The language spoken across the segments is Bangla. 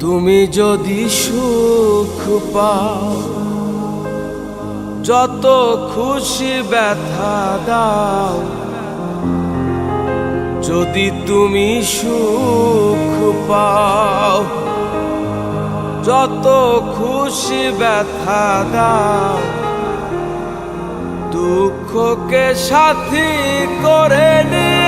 তুমি যদি সুখ পাও, যত খুশি ব্যথা দাও, যদি তুমি সুখ পাও, যত খুশি ব্যথা দাও, দুঃখকে সাথী করে নিয়েছি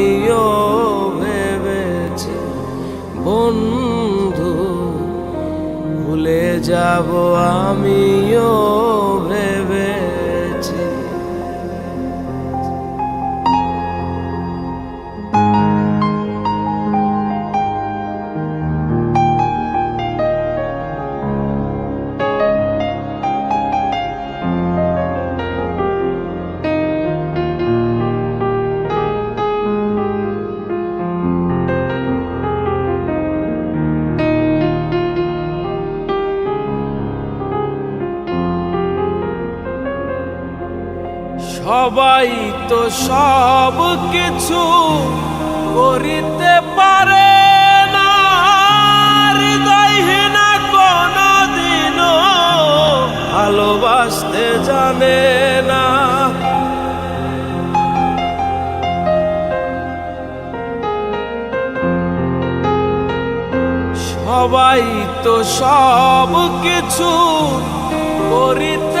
যাব আমিও ভেবেছি সবাই তো সব কিছু করিতে পারে না। হৃদয়হীনা কোনদিনও ভালোবাসতে জানে না। সবাই তো সব কিছু করিতে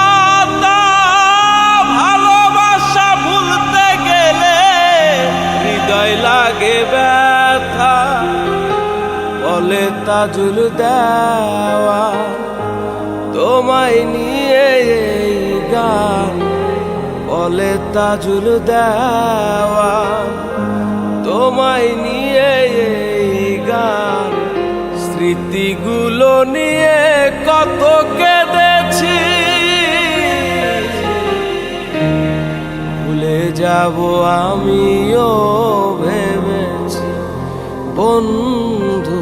বলে দেওয়া, তোমায় নিয়ে গান বলে তাজুল দেওয়া, তোমায় নিয়ে গান স্মৃতিগুলো নিয়ে কত কেঁদেছি। ভুলে যাব আমিও ভেবেছি, বন্ধু